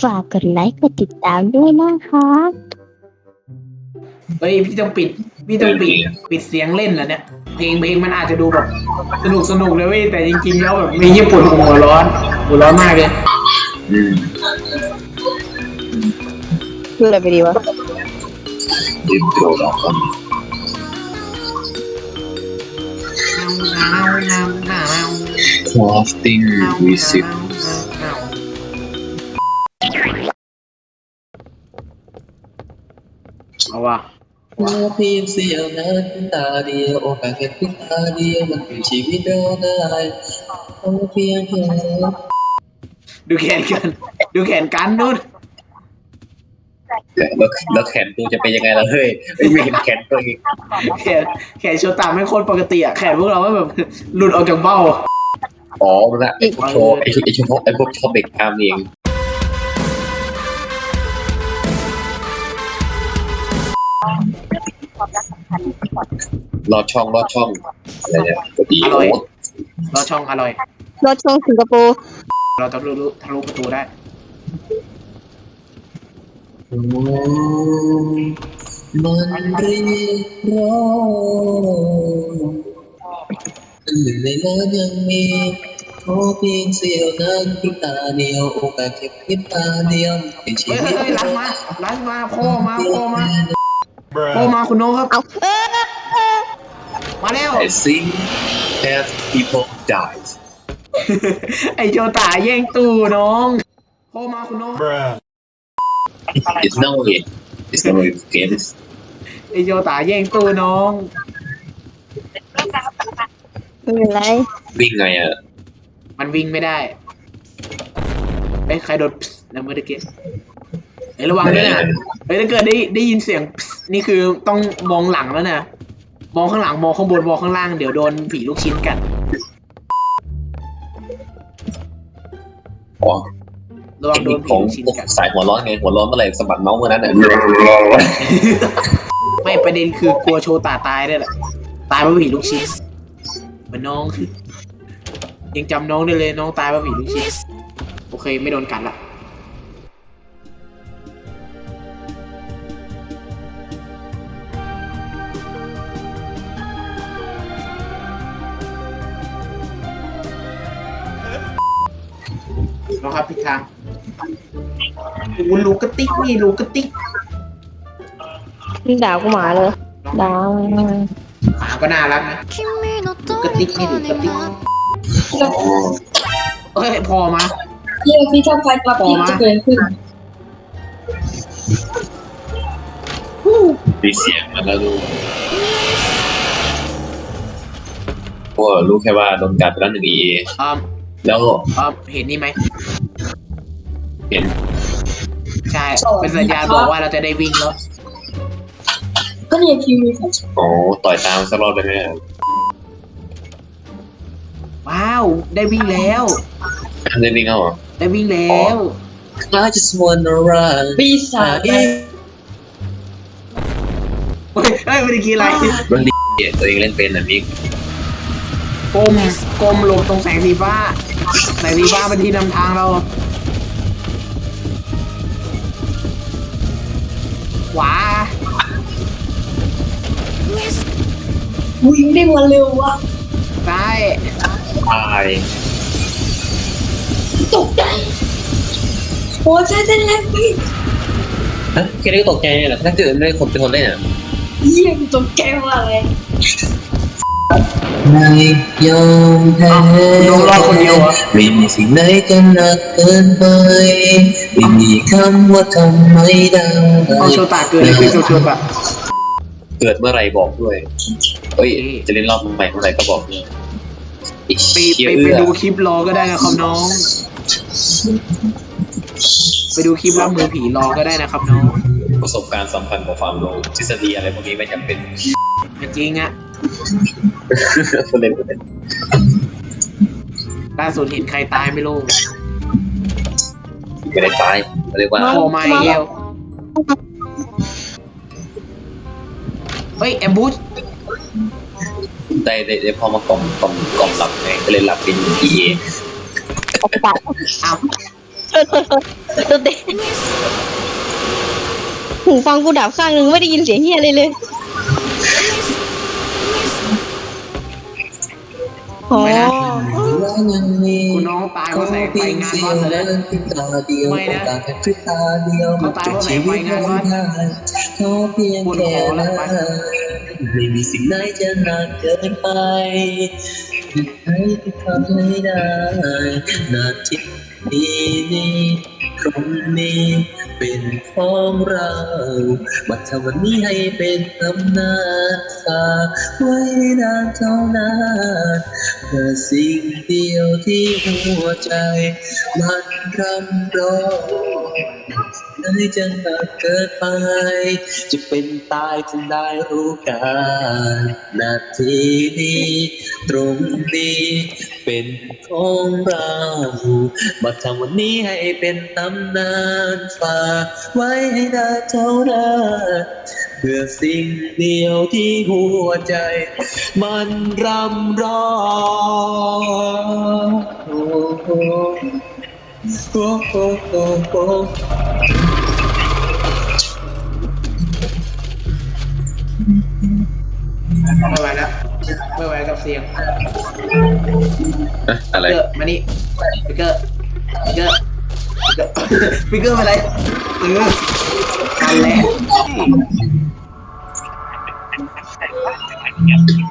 ฝากกดไลค์กดติดตามด้วยนะครับเฮ้ยพี่ต้องปิดพี่ต้องปิดปิดเสียงเล่นแล้วเนี่ยเพลงเพลงมันอาจจะดูแบบสนุกสนุกเลยเว้ยแต่จริงๆแล้วแบบมีญี่ปุ่นหัวร้อนหัวร้อนมากเลยอืมดูอะไรไปดีวะดิบโดดออกก่อนหนาวหน ว่ะขอเพียงเสี้ยวนาทีตาเดียวโอกาสแค่พริบตาเดียวมันเป็นชีวิตเราได้ขอเพียงแค่ดูแขนกันดูแขนกันนู่นแล้วแล้วแขนตัวจะเป็นยังไงล่ะเฮ้ยไม่เห็นแขนตัวเองแขนแขนโชตาไม่โคตรปกติอะแขนพวกเราไม่แบบหลุดออกจากเบ้าอ๋อนั่นแหละไอ้พวกโชว์ไอ้ชุดไอ้ชุดไอ้พวกชอบเด็กตามนี่เอง ลอดช่องลอดช่องอะไรเนี่ยกดอีอร่อยเราช่องอร่อยรถช่องสิงคโปร์เราทะลุทะลุประตูได้มันเรียกร้องหนึ่งในล้านยังมีขอเพียงเสี้ยวนาทีตาเดียวโอกาสแค่พริบตาเดียวเป็นชีเฮ้ยวิเฮ้ตยเฮ้ยรันมารันมาพ่อมาพ่อมาพ่อมาคุณโน้ครับ เอาเออ มาแล้วไอ้ซิง have people died ไอโจตาแย่งตู้น้องพ่อมาคุณโน้ it's no way it's no way games ไอโจตาแย่งตู้น้องไม่เป็นไรวิ่งไงอะมันวิ่งไม่ได้เอ้ยใครโดนแล้วเมื่อกี้เอ้ยระวังด้วยนะเฮ้ยถ้าเกิดได้ได้ยินเสียง นี่คือต้องมองหลังแล้วนะ มองข้างหลังมองข้างบนมองข้างล่างเดี๋ยวโดนผีลูกชิ้นกัดอ๋อระวัเทงคโดนินคผีของลูกชิ้นกัดสายหัวร้อนไงหัวร้อนเมื่อไหร่สะบัดเมาส์เมื่อนั้นอะไม่ประเด็นคือกลัวโชตาตายได้วยแหละตายเพราะผีลูกชิ้นเหมือนน้อง ยังจำน้องได้เลยน้องตายเพราะผีลูกชิ้นโอเคไม่โดนกัดละ น้องครับผิดทางโอ้โหลูกกระติกนี่ลูกกระติกนี่ด่ากูหมาเลยด่าหมาก็น่ารักนะ君のกระติกนี่ดูกระติกอ๋อเอ้ยพอมาเยี่ยมที่ชอบไฟปรับที่จะเกินขึ้นมีเสียงมาแล้วดูพวกรู้แค่ว่าโดนกัดไปแล้วหนึ่งเออ่า แล้วอ่าเห็นนี่ไหมเห็นใช่เป็นสัญญาณบอกว่าเราจะได้วิ่งแล้วก็เนี่ยคิวมีของอ๋อต่อยตามสักรอบได้ไหมว้าว ได้วิ่งแล้วเล่นวิ่งเอาเหรอได้วิ่งแล้ว I just wanna run ปีศาจเอ๊ะเฮ้ยเฮ้ยไม่ได้กินอะไรมันดีตัวเองเล่นเป็นแบบนี้กลมกลมหลบตรงแสงสีฟ้า แสงสีฟ้าเป็นที่นำทางเราขวาวิ่งได้มาเร็ววะซ้ายตายตกใจโอ้ใช่เต้นแรงไปฮะแค่นี้ก็ตกใจเลยเหรอถ้าเกิดไม่ได้คนเป็นคนเล่นอะเยี่ยมตกใจมากเลย ไม่ยอมแพ้อ้าวน้องรอดคนเดียวเหรอไม่มีสิ่งไหนจะหนักเกินไปไม่มีคำว่าทำไม่ได้เอาโชตาเกินเลยคือโชโชตาเกิดเมื่อไหรบอกด้วย เฮ้ย จะเล่นรอบใหม่เมื่อไหร่ก็บอกด้วยไอ้ไปเชี่ยไปไปเอื้อดูคลิปรอก็ได้นะครับน้อง ไปดูคลิปรับมือผีรอก็ได้นะครับน้อง ประสบการณ์สัมพันธ์กับความรู้ทฤษฎีอะไรพวกนี้ไม่จำเป็นจริงอะคน เล่นคนเล่นล่าสุดเห็นใครตายไม่รู้ไม่ได้ตายเขาเรียกว่าโอมาเอลเฮ้ยแอมบูชได้ได้ได้พอมากล่อมกล่อมกล่อมหลับไงก็เลยหลับเป็น E A ออกไปอ้าวตัวเตะหูฟังกูดับข้างหนึ่งไม่ได้ยินเสียงเฮียเลยเลย ไม่นะและยังมีคุณน้องตายเพราะแสงไฟงานวัดเลยนะพริบตาเดียวไม่นะโอกาสแค่พริบตาเดียวเขาตายเพราะแสงไฟงานวัดได้ขอเพียงแค่นั้นไม่มีสิ่งไหนจะนานเกินไปใครที่ทำให้ได้นาทีนี้ ตรงนี้เป็นของเราวัฒวันนี้ให้เป็นตำนานฝากไว้นานเท่านานเพื่อสิ่งเดียวที่หัวใจ มันรำร้อง ให้จะหนักเกินไป จะเป็นตายจึงได้รู้กันนาทีนี้ ตรงนี้ เป็นของเรามาทำวันนี้ให้เป็นตำนานฝากไว้ให้ได้เท่านั้นเพื่อสิ่งเดียวที่หัวใจ มันรำร้อง โอ้โหโอ้โหไม่ไหวแล้วไม่ไหวกับเสียงอะอะไร เกอร์มานี่ปิกเกอร์ปิกเกอร์ปิกเกอร์ปิกเกอร์มาเลยเออทันแล้ว